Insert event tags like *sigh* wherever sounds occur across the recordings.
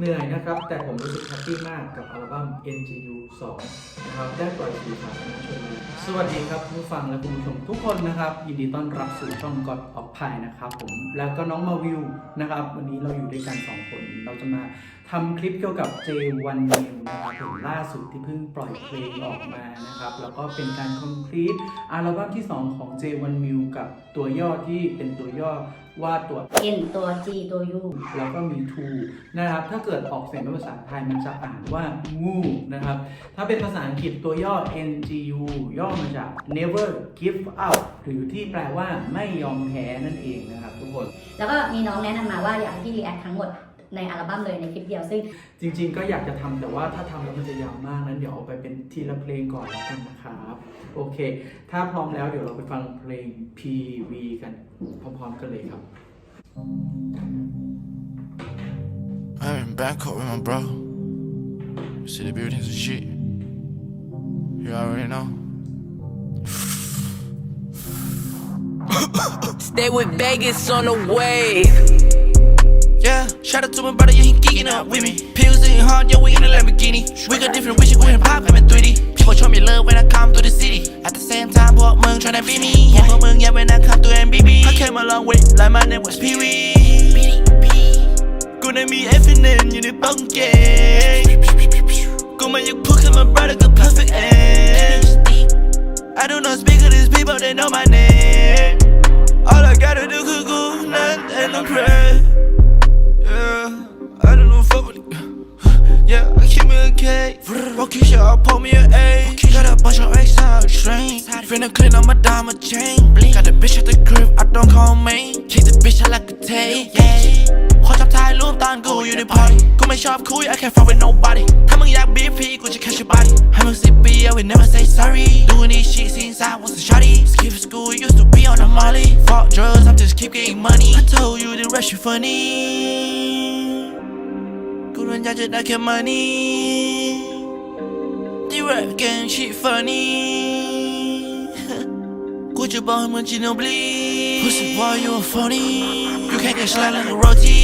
เหนื่อยนะครับ แต่ผมรู้สึกแฮปปี้มากกับอัลบั้ม NGU 2 นะครับ ได้ปล่อยสู่สาธารณชนสวัสดีครับผู้ฟังและคุณผู้ชมทุกคนนะครับยินดีต้อนรับสู่ช่อง God of Pi นะครับผมแล้วก็น้องมาวิวนะครับ วันนี้เราอยู่ด้วยกัน 2 คน เราจะมาทำคลิปเกี่ยวกับ J1 New นะครับผมล่าสุดที่เพิ่งปล่อยเพลงออกมานะครับ แล้วก็เป็นการคอมพลีทอัลบั้มที่ 2 ของ J1 New กับตัวย่อที่เป็นตัวย่อ ว่าตัว N ตัว G ตัว U แล้วก็มี to นะครับ ถ้าเกิดออกเสียงเป็นภาษาไทยมันจะอ่านว่างูนะครับ ถ้าเป็นภาษาอังกฤษตัวย่อ NGU ย่อมาจาก never give up หรือที่แปลว่าไม่ยอมแพ้นั่นเองนะครับทุกคน แล้วก็มีน้องแนะนำมาว่าอยากให้พี่รีแอคทั้งหมดในอัลบั้มเลยในคลิปเดียวซึ่ง จริงๆ ก็อยากจะทำแต่ว่าถ้าทำแล้วมันจะยาวมากนั้นเดี๋ยวเอาไปเป็นทีละเพลงก่อนแล้วกันนะครับ โอเค ถ้าพร้อมแล้วเดี๋ยวเราไปฟังเพลง PV กันพร้อมๆกันเลยครับ I'm in Bangkok with my bro. See the buildings and shit. You already know. Stay with Vegas on the wave. Yeah, shout out to my brother, yeah, he geeking up with me. Pills in hard, yeah, we in a Lamborghini. We got different wishes, we in pop, I'm in 3D. People show me love when I come through the city. At the same time, walk mung tryna be me. Yeah, but mung, yeah, when I come through MBB. I came a long way, like my name was Pee Wee. กูได้มี F N N อยู่ในป้องเกงกูมาอยากพูดกับ my brother ก็ perfect end I do not speak to these people, they know my name All I gotta do คือกูนั้น and I'm pray Rock you shit, I'll pull me an A Got a bunch of X out train Finna clean up my diamond chain Got the bitch at the crib, I don't call me Keep the bitch out like a tape Yeah ขอจับถ่ายรูปตอนกูอยู่ในพอยกูไม่ชอบคุย I can't fuck with nobody ถ้ามึงอยากบีพีกูจะ catch your body ให้มึงสิบปี I will never say sorry Doing this shit since I was a shawty Skip school, used to be on the molly Fuck drugs, I'm just keep getting money I told you the rest you funny กูรู้อยากจะได้แค่ money ที่แรกแกง shit funny *laughs* กูจะบอกให้มึงจีโนบลี Pussy boy you a phony You can't get slide like a roti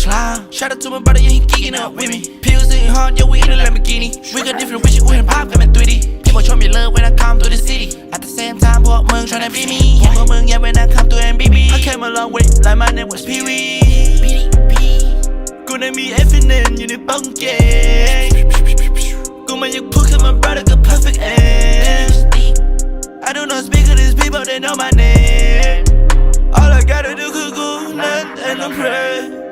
Slime Shout out to my brother yeah he geeking up with me Pills in hard yeah we in a Lamborghini We got different wishes we in pop I'm in 3D People show me love when I come through the city At the same time พวกมึง tryna be me พวกมึง yeah when I come through MBB I came a long way like my name was Pee Wee กูได้มี F N N อ ยู่ในป้องเกงกูมาอยากพูดกับ my brother ก็ perfect end I do not speak to these people, they know my name. All I gotta do is go and I'm pray.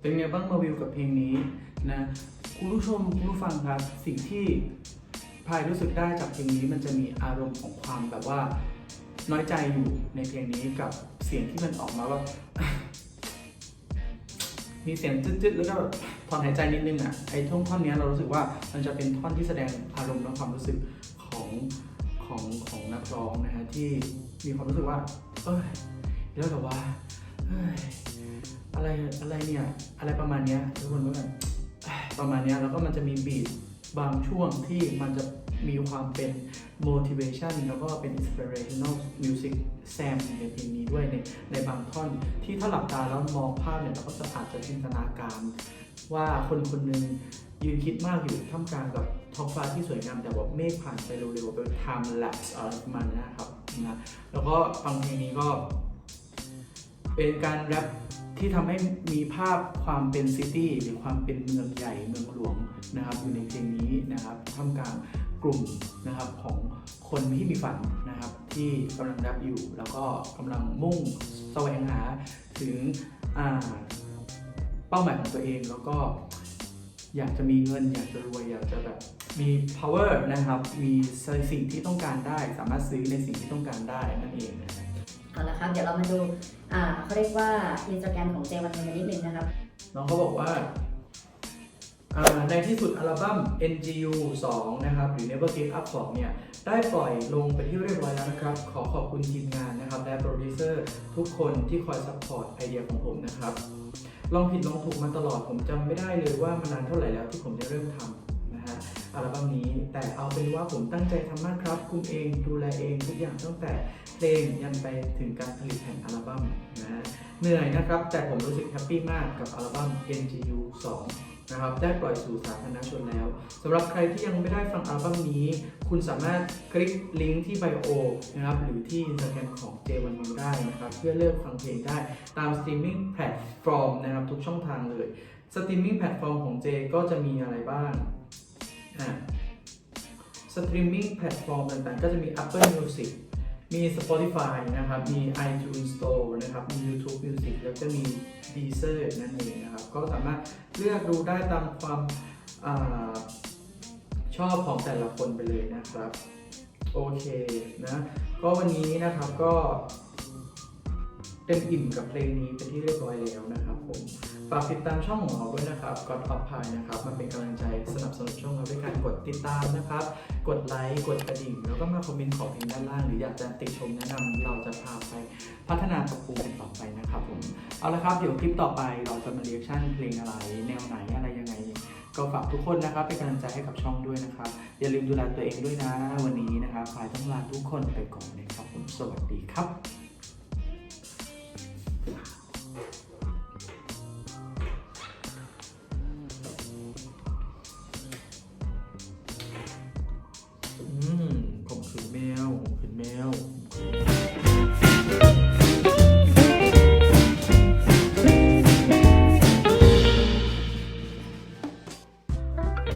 เป็นไงบ้างมาวิวกับเพลงนี้นะคุณผู้ชมคุณผู้ฟังครับ สิ่งที่ พายรู้สึกได้จากเพลงนี้มันจะมีอารมณ์ของความแบบว่า น้อยใจอยู่ในเพลงนี้กับเสียงที่มันออกมาว่า มีเสียงจึ๊ดๆแล้วก็แบบถอนหายใจนิดนึงอะไอ้ท่อนท่อนนี้เรารู้สึกว่ามันจะเป็นท่อนที่แสดงอารมณ์และความรู้สึกของของของนักร้องนะฮะที่มีความรู้สึกว่า เอ้ยแล้วแบบว่าเอ้ยอะไรอะไรเนี่ย อะไรประมาณเนี้ยทุกคนก็แบบประมาณเนี้ยแล้วก็มันจะมีบีท บางช่วงที่มันจะมีความเป็น motivation แล้วก็เป็น inspirational music แซมอยู่ในเพลงนี้ด้วยในในบางท่อนที่ถ้าหลับตาแล้วมองภาพเนี่ยเราก็จะอาจจะจินตนาการ ว่าคนคนหนึ่งยืนคิดมากอยู่ท่ามกลางกับท้องฟ้าที่สวยงามแต่ว่าเมฆผ่านไปเร็วๆเป็น time lapse อะไรประมาณนี้นะครับนะแล้วก็ฟังเพลงนี้ก็ เป็นการแรป ที่ทำให้มีภาพความเป็นซิตี้หรือความเป็นเมืองใหญ่เมืองหลวงนะครับอยู่ในเพลงนี้นะครับท่ามกลางกลุ่มนะครับของคนที่มีฝันนะครับที่กำลังแรปอยู่ แล้วก็กำลังมุ่งแสวงหาถึงเป้าหมายของตัวเองแล้วก็อยากจะมีเงินอยากจะรวยอยากจะแบบมี power นะครับ มีสิ่งที่ต้องการได้ สามารถซื้อในสิ่งที่ต้องการได้นั่นเองนะ เอาละครับ เดี๋ยวเรามาดูอ่าเขาเรียกว่าอินสตาแกรมของเจวันกันนิดนึงนะครับ น้องเขาบอกว่าอ่าในที่สุดอัลบั้ม NGU 2 นะครับ หรือ Never Give Up 2 เนี่ย ได้ปล่อยลงไปที่เรียบร้อยแล้วนะครับ ขอขอบคุณทีมงานนะครับ และโปรดิวเซอร์ทุกคนที่คอยซัพพอร์ตไอเดียของผมนะครับ ลองผิดลองถูกมาตลอดผมจำไม่ได้เลยว่ามันนานเท่าไหร่แล้วที่ผมจะเริ่มทำ อัลบั้มนี้ แต่เอาเป็นว่าผมตั้งใจทำมากครับ คุมเองดูแลเองทุกอย่างตั้งแต่เพลงยันไปถึงการผลิตแผ่นอัลบั้มนะเหนื่อยนะครับ แต่ผมรู้สึกแฮปปี้มากกับอัลบั้ม NGU 2นะครับได้ปล่อยสู่สาธารณชนแล้วสำหรับใครที่ยังไม่ได้ฟังอัลบั้มนี้ คุณสามารถคลิกลิงก์ที่ไบโอนะครับหรือที่ Instagram ของ J1 New ได้นะครับ เพื่อเลือกฟังเพลงได้ตามสตรีมมิ่งแพลตฟอร์มนะครับทุกช่องทางเลยสตรีมมิ่งแพลตฟอร์มของ J ก็จะมีอะไรบ้าง สตรีมมิ่งแพลตฟอร์มต่างๆ ก็จะมี Apple Music มี Spotify นะครับ มี iTunes Store นะครับ มี YouTube Music แล้วก็มี Deezer นั่นเองนะครับ ก็สามารถเลือกดูได้ตามความอาชอบของแต่ละคนไปเลยนะครับ โอเคนะ ก็วันนี้นะครับก็เต็มอิ่มกับเพลงนี้เป็นที่เรียบร้อยแล้วนะครับผม ฝากติดตามช่องของเราด้วยนะครับ God of Pie นะครับมาเป็นกำลังใจสนับสนุนช่องเราด้วยการกดติดตามนะครับ กดไลค์กดกระดิ่ง แล้วก็มาคอมเมนต์ขอเพลงด้านล่าง หรืออยากจะติชมแนะนำเราจะพาไปพัฒนาปรับปรุงกันต่อไปนะครับผมเอาละครับเดี๋ยวคลิปต่อไปเราจะมาเรียกชั่นเพลงอะไร แนวไหนอะไรยังไง ก็ฝากทุกคนนะครับเป็นกำลังใจให้กับช่องด้วยนะครับ อย่าลืมดูแลตัวเองด้วยนะ วันนี้นะครับพายต้องลาทุกคนไปก่อนนะครับผมสวัสดีครับ Amém.